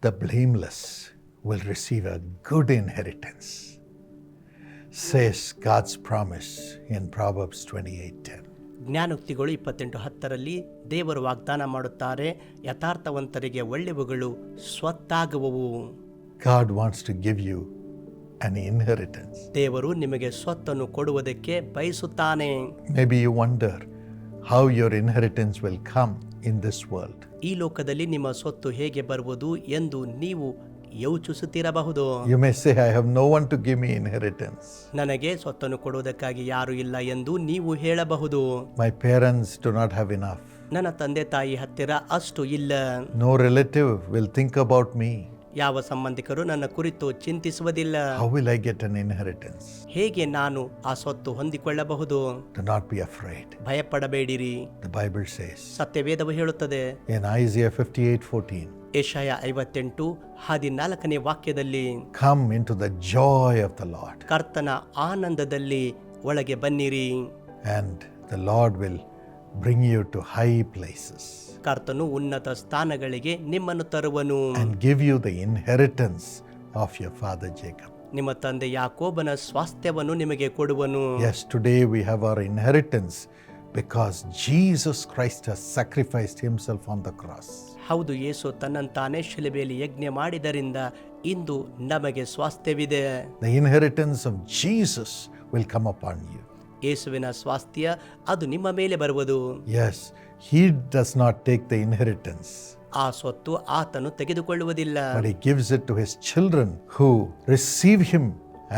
the blameless will receive a good inheritance, says God's promise in Proverbs 28:10. ಜ್ಞಾನೋಕ್ತಿಗಳು ಇಪ್ಪತ್ತೆಂಟು ಹತ್ತರಲ್ಲಿ ದೇವರು ವಾಗ್ದಾನ ಮಾಡುತ್ತಾರೆ ಯಥಾರ್ಥವಂತರಿಗೆ ಒಳ್ಳೆವುಗಳು ಸ್ವತ್ತಾಗುವವು God wants to give you an inheritance. ದೇವರು ನಿಮಗೆ ಸ್ವತ್ತನ್ನು ಕೊಡುವುದಕ್ಕೆ ಬಯಸುತ್ತಾನೆ Maybe you wonder how your inheritance will come in this world ಈ ಲೋಕದಲ್ಲಿ ನಿಮ್ಮ ಸ್ವತ್ತು ಹೇಗೆ ಬರುವುದು ಎಂದು ನೀವು ಯೋಚಿಸುತ್ತಿರಬಹುದು. You may say I have no one to give me inheritance ನನಗೆ ಸ್ವತ್ತನ್ನು ಕೊಡುವುದಕ್ಕಾಗಿ ಯಾರು ಇಲ್ಲ ಎಂದು ನೀವು ಹೇಳಬಹುದು. My parents do not have enough ನನ್ನ ತಂದೆ ತಾಯಿ ಹತ್ತಿರ ಅಷ್ಟು ಇಲ್ಲ. No relative will think about me ಯಾವ ಸಂಬಂಧಿಕರು ನನ್ನ ಕುರಿತು ಚಿಂತಿಸುವುದಿಲ್ಲ How will I get an inheritance? ಹೇಗೆ ನಾನು ಆ ಸ್ವತ್ತು ಹೊಂದಿಕೊಳ್ಳಬಹುದು Do not be afraid. ಭಯಪಡಬೇಡಿರಿ The Bible says ಸತ್ಯವೇದವು ಹೇಳುತ್ತದೆ in Isaiah 58 ಏಷಾಯ ಐವತ್ತೆಂಟು ಹದಿನಾಲ್ಕನೇ ವಾಕ್ಯದಲ್ಲಿ Come into the joy of the Lord, ಕರ್ತನ ಆನಂದದಲ್ಲಿ ಒಳಗೆ ಬನ್ನಿರಿ and the Lord will bring you to high places ಕರ್ತನು ಉನ್ನತ ಸ್ಥಾನಗಳಿಗೆ ನಿಮ್ಮನ್ನು ತರುವನು and give you the inheritance of your father Jacob. ನಿಮ್ಮ ತಂದೆ ಯಾಕೋಬನ ಸ್ವಾಸ್ಥ್ಯವನ್ನು ನಿಮಗೆ ಕೊಡುವನು Yes, today we have our inheritance because Jesus Christ has sacrificed himself on the cross. ಹೌದು ಯೇಸು ತನ್ನಂತಾನೇ ಶಿಲುಬೆಯಲ್ಲಿ ಯಜ್ಞ ಮಾಡಿದರಿಂದ ಇಂದು ನಮಗೆ ಸ್ವಾಸ್ಥ್ಯವಿದೆ The inheritance of Jesus will come upon you. ಯೇಸುವಿನ ಸ್ವಾಸ್ಥ್ಯ ಅದು ನಿಮ್ಮ ಮೇಲೆ ಬರುವುದು. As he does not take the inheritance ಆ ಸ್ವತ್ತು ಆತನು ತೆಗೆದುಕೊಳ್ಳುವುದಿಲ್ಲ. But he gives it to his children who receive him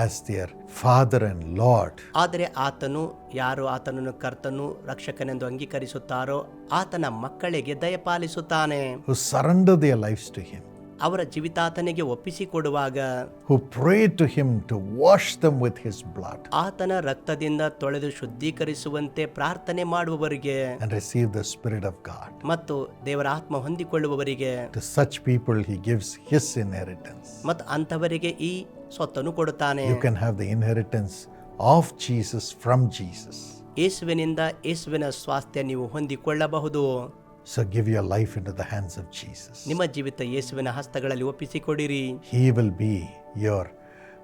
as their father and Lord. ಆದರೆ ಆತನು ಯಾರು ಆತನನ್ನು ಕರ್ತನು ರಕ್ಷಕನೆಂದು ಅಂಗೀಕರಿಸುತ್ತಾರೋ ಆತನ ಮಕ್ಕಳಿಗೆ ದಯಪಾಲಿಸುತ್ತಾನೆ. Who surrender their lives to him, ಅವರ ಜೀವಿತಾತನಿಗೆ ಒಪ್ಪಿಸಿಕೊಡುವಾಗ who pray to him to wash them with his blood ಆತನ ರಕ್ತದಿಂದ ತೊಳೆದು ಶುದ್ಧೀಕರಿಸುವಂತೆ ಪ್ರಾರ್ಥನೆ ಮಾಡುವವರಿಗೆ and receive the Spirit of God. ಮತ್ತು ದೇವರ ಆತ್ಮ ಹೊಂದಿಕೊಳ್ಳುವವರಿಗೆ such such people, he gives his inheritance. ಮತ್ತು ಅಂಥವರಿಗೆ ಈ ಸ್ವತ್ತನ್ನು ಕೊಡುತ್ತಾನೆ you can have the inheritance of Jesus from Jesus ಯೇಸುವಿನಿಂದ ಯೇಸುವಿನ ಸ್ವಾಸ್ಥ್ಯ ನೀವು ಹೊಂದಿಕೊಳ್ಳಬಹುದು So give your life into the hands of Jesus. ನಿಮ್ಮ ಜೀವಿತ ಯೇಸುವಿನ ಹಸ್ತಗಳಲ್ಲಿ ಒಪ್ಪಿಸಿಕೊಡಿರಿ He will be your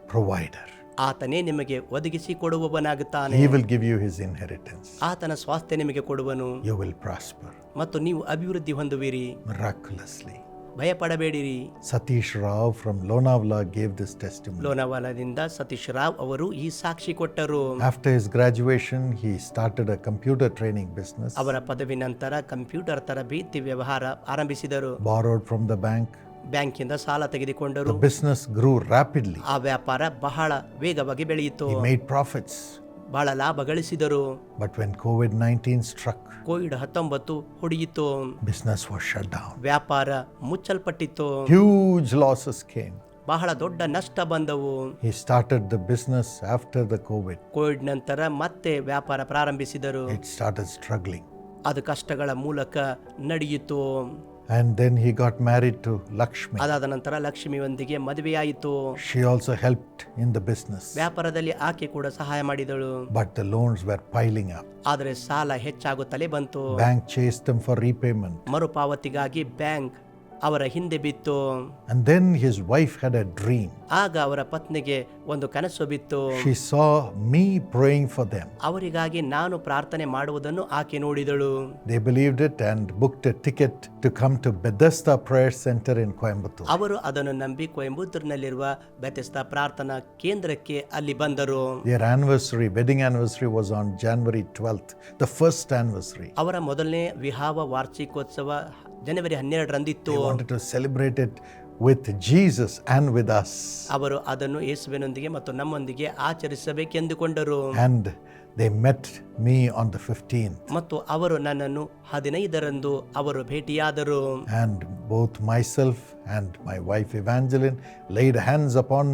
provider. ಆತನೇ ನಿಮಗೆ ಒದಗಿಸಿಕೊಡುವವನಾಗುತ್ತಾನೆ He will give you his inheritance. ಆತನ ಸ್ವಾಸ್ಥ್ಯ ನಿಮಗೆ ಕೊಡುವನು You will prosper ಮತ್ತು ನೀವು ಅಭಿವೃದ್ಧಿ ಹೊಂದುವಿರಿ miraculously. ಭಯಪಡಬೇಡಿರಿ. Satish Rao from Lonavala gave this test ಲೋನಾವಲಾದಿಂದ Satish Rao ಅವರು ಈ ಸಾಕ್ಷಿ ಕೊಟ್ಟರು. After his graduation he started a computer training business ಅವರ ಪದವಿ ನಂತರ ಕಂಪ್ಯೂಟರ್ ತರಬೇತಿ ವ್ಯವಹಾರ ಆರಂಭಿಸಿದರು. Borrowed from the bank bank ಇಂದ ಸಾಲ ತೆಗೆದುಕೊಂಡರು. ಬಿಸ್ನೆಸ್ ಗ್ರೂ ರಾಪಿಡ್ಲಿ ಆ ವ್ಯಾಪಾರ ಬಹಳ ವೇಗವಾಗಿ ಬೆಳೆಯಿತು. ಮೇಡ್ ಪ್ರಾಫಿಟ್ಸ್ ಬಹಳ ಲಾಭ ಗಳಿಸಿದರು But when COVID 19 struck, COVID ಹತ್ತೊಂಬತ್ತು ಹೊಡೆಯಿತು business was shut down. ವ್ಯಾಪಾರ ಮುಚ್ಚಲ್ಪಟ್ಟಿತ್ತು Huge losses came. ಬಹಳ ದೊಡ್ಡ ನಷ್ಟ ಬಂದವು He started the business after the COVID. Covid ನಂತರ ಮತ್ತೆ ವ್ಯಾಪಾರ ಪ್ರಾರಂಭಿಸಿದರು It started struggling. ಅದು ಕಷ್ಟಗಳ ಮೂಲಕ ನಡೆಯಿತು And then he got married to Lakshmi. ಅದಾದ ನಂತರ ಲಕ್ಷ್ಮಿಯೊಂದಿಗೆ ಮದುವೆಯಾಯಿತು She also helped in the business. ವ್ಯಾಪಾರದಲ್ಲಿ ಆಕೆ ಕೂಡ ಸಹಾಯ ಮಾಡಿದಳು But the loans were piling up. ಆದರೆ ಸಾಲ ಹೆಚ್ಚಾಗುತ್ತಲೇ ಬಂತು Bank chased them for repayment. ಮರುಪಾವತಿಗಾಗಿ ಬ್ಯಾಂಕ್ ಅವರ ಹಿಂದೆ ಬಿತ್ತು And then his wife had a dream. ಆಗ ಅವರ ಪತ್ನಿಗೆ ಒಂದು ಕನಸು ಬಿತ್ತು She saw me praying for them. ಅವರಿಗಾಗಿ ನಾನು ಪ್ರಾರ್ಥನೆ ಮಾಡುವುದನ್ನು ಆಕೆ ನೋಡಿದಳು They believed it and booked a ticket to come to Bethesda Prayer Center in Coimbatore. ಅವರು ಅದನ್ನು ನಂಬಿ ಕೊಯಂಬತ್ತೂರಿನಲ್ಲಿರುವ ಬೆತೆಸ್ತ ಪ್ರಾರ್ಥನಾ ಕೇಂದ್ರಕ್ಕೆ ಅಲ್ಲಿ ಬಂದರು Their anniversary, wedding anniversary was on January 12th, the first anniversary. ಅವರ ಮೊದಲನೇ ವಿವಾಹ ವಾರ್ಷಿಕೋತ್ಸವ ಜನವರಿ ಹನ್ನೆರಡರಂದಿತ್ತು They wanted to celebrate it with Jesus and with us. ಅವರು ಅದನ್ನು ಯೇಸುವಿನೊಂದಿಗೆ ಮತ್ತು ನಮ್ಮೊಂದಿಗೆ ಆಚರಿಸಬೇಕೆಂದುಕೊಂಡರು And they met me on the 15th. ಮತ್ತು ಅವರು ನನ್ನನ್ನು ಹದಿನೈದರಂದು ಅವರು ಭೇಟಿಯಾದರು And both myself and my wife Evangeline laid hands upon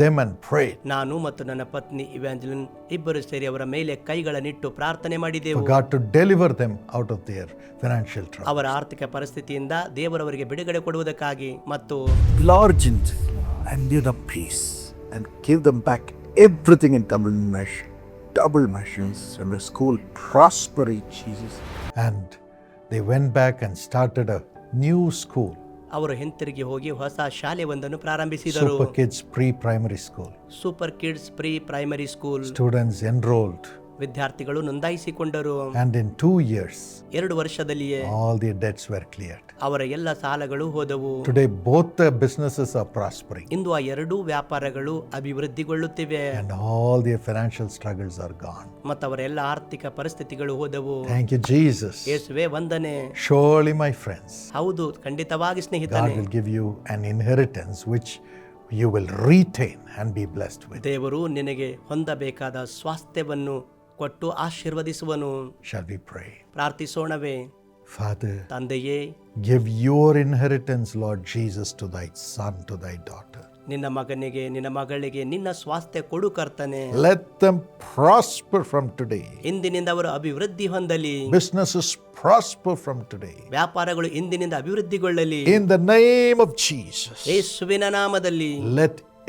them and prayed ನಾನು ಮತ್ತು ನನ್ನ ಪತ್ನಿ ಇವ್ಯಾಂಜಲಿನ್ ಇಬ್ಬರು ಸೇರಿ ಅವರ ಮೇಲೆ ಕೈಗಳನ್ನಿಟ್ಟು ಪ್ರಾರ್ಥನೆ for ಮಾಡಿದೆವು God to deliver them out of their financial trouble. ಅವರ ಆರ್ಥಿಕ ಪರಿಸ್ಥಿತಿಯಿಂದ ದೇವರವರಿಗೆ ಬಿಡುಗಡೆ ಕೊಡುವುದಕ್ಕಾಗಿ ಮತ್ತು Enlarge in and give them peace and give them back everything in double measure, double measures, and the school prosper in Jesus. And they went back and started a new school ಅವರು ಹಿಂತಿರುಗಿ ಹೋಗಿ ಹೊಸ ಶಾಲೆ ಒಂದನ್ನು ಪ್ರಾರಂಭಿಸಿದರು. Super kids pre primary school super kids pre primary school students enrolled ವಿದ್ಯಾರ್ಥಿಗಳು ನೋಂದಾಯಿಸಿಕೊಂಡರು and in 2 years, ಎರಡು ವರ್ಷದಲ್ಲಿಯೇ all their debts were cleared. ಅವರ ಎಲ್ಲ ಸಾಲಗಳು ಹೋದವು Today, both the businesses are prospering, ಇಂದು ಆ ಎರಡೂ ವ್ಯಾಪಾರಗಳು ಅಭಿವೃದ್ಧಿಗೊಳ್ಳುತ್ತಿವೆ and all their financial struggles are gone. ಮತ್ತು ಅವರ ಎಲ್ಲ ಆರ್ಥಿಕ ಪರಿಸ್ಥಿತಿಗಳು ಹೋದವು Thank you, Jesus. ಯೇಸುವೇ ವಂದನೆ Surely, my friends, ಹೌದು ಖಂಡಿತವಾಗಿ God God will give you an inheritance which you will retain and be blessed with. ದೇವರು ನಿನಗೆ ಹೊಂದಬೇಕಾದ ಸ್ವಾಸ್ಥ್ಯವನ್ನು ಕೊಟ್ಟು ಆಶೀರ್ವದಿಸುವನು. ಪ್ರಾರ್ಥಿಸೋಣವೇ. ಫಾದರ್ ತಂದೆಯೇ give your inheritance Lord Jesus to thy son to thy daughter ನಿನ್ನ ಮಗನಿಗೆ ನಿನ್ನ ಮಗಳಿಗೆ ನಿನ್ನ ಸ್ವಾಸ್ಥ್ಯ ಕೊಡು ಕರ್ತನೆ. Let them prosper from today ಇಂದಿನಿಂದ ಅವರು ಅಭಿವೃದ್ಧಿ ಹೊಂದಲಿ. ಬಿಸ್ನೆಸ್ ಪ್ರಾಸ್ಪರ್ ಫ್ರಮ್ ಟುಡೇ ವ್ಯಾಪಾರಗಳು ಇಂದಿನಿಂದ ಅಭಿವೃದ್ಧಿಗೊಳ್ಳಲಿ. In the name of Jesus ಯೇಸುವಿನ ನಾಮದಲ್ಲಿ. Let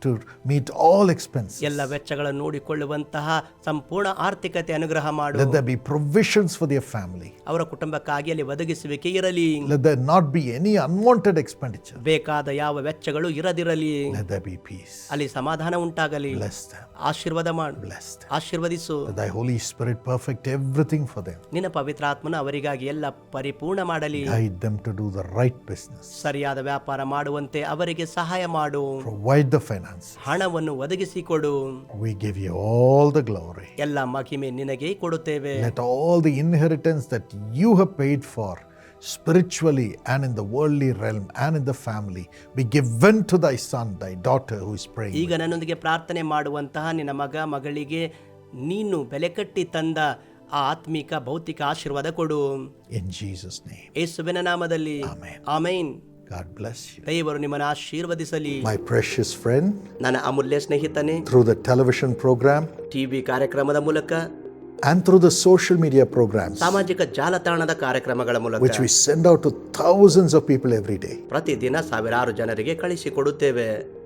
to meet all expenses. ಎಲ್ಲ ವೆಚ್ಚಗಳನ್ನು ನೋಡಿಕೊಳ್ಳುವಂತಹ ಸಂಪೂರ್ಣ ಆರ್ಥಿಕತೆ ಅನುಗ್ರಹ ಮಾಡು Let there be provisions for their family. ಅವರ ಕುಟುಂಬಕ್ಕಾಗಿ ಅಲ್ಲಿ ಒದಗಿಸುವಿಕೆ ಇರಲಿ Let there not be any unwanted expenditure. ಬೇಕಾದ ಯಾವ ವೆಚ್ಚಗಳು ಇರದಿರಲಿ Let there be peace. ಅಲ್ಲಿ ಸಮಾಧಾನ ಉಂಟಾಗಲಿ Bless them. ಆಶೀರ್ವಾದ ಮಾಡು Bless them. ಆಶೀರ್ವದಿಸು Let the Holy Spirit perfect everything for them. ನಿನ್ನ ಪವಿತ್ರಾತ್ಮನ ಅವರಿಗಾಗಿ ಎಲ್ಲ ಪರಿಪೂರ್ಣ ಮಾಡಲಿ Guide them to do the right business. ಸರಿಯಾದ ವ್ಯಾಪಾರ ಮಾಡುವಂತೆ ಅವರಿಗೆ ಸಹಾಯ ಮಾಡು Provide the finances. ಹಣವನ್ನು ಒದಗಿಸಿಕೊಡು We give you all the glory. ಎಲ್ಲ ಮಹಿಮೆ ನಿನಗೆ ಕೊಡುತ್ತೇವೆ Let all the inheritance that you have paid for spiritually and in the worldly realm and in the family be given to thy son, thy daughter who is praying. ಈಗ ನನ್ನೊಂದಿಗೆ ಪ್ರಾರ್ಥನೆ ಮಾಡುವಂತಹ ನಿನ್ನ ಮಗ ಮಗಳಿಗೆ ನೀನು ಬೆಲೆ ಕಟ್ಟಿ ತಂದ ಆ ಆತ್ಮಿಕ ಭೌತಿಕ ಆಶೀರ್ವಾದ ಕೊಡು In Jesus' name. ಯೇಸುವಿನ ನಾಮದಲ್ಲಿ Amen. Amen God bless you. ದೇವರು ನಿಮ್ಮನ್ನು ಆಶೀರ್ವದಿಸಲಿ My precious friend, ನನ್ನ ಅಮೂಲ್ಯ ಸ್ನೇಹಿತನೆ through the television program TV ಕಾರ್ಯಕ್ರಮದ ಮೂಲಕ and through the social media programs, ಸಾಮಾಜಿಕ ಜಾಲತಾಣದ ಕಾರ್ಯಕ್ರಮಗಳ ಮೂಲಕ which we send out to thousands of people every day, ಪ್ರತಿದಿನ ಸಾವಿರಾರು ಜನರಿಗೆ ಕಳಿಸಿಕೊಡುತ್ತೇವೆ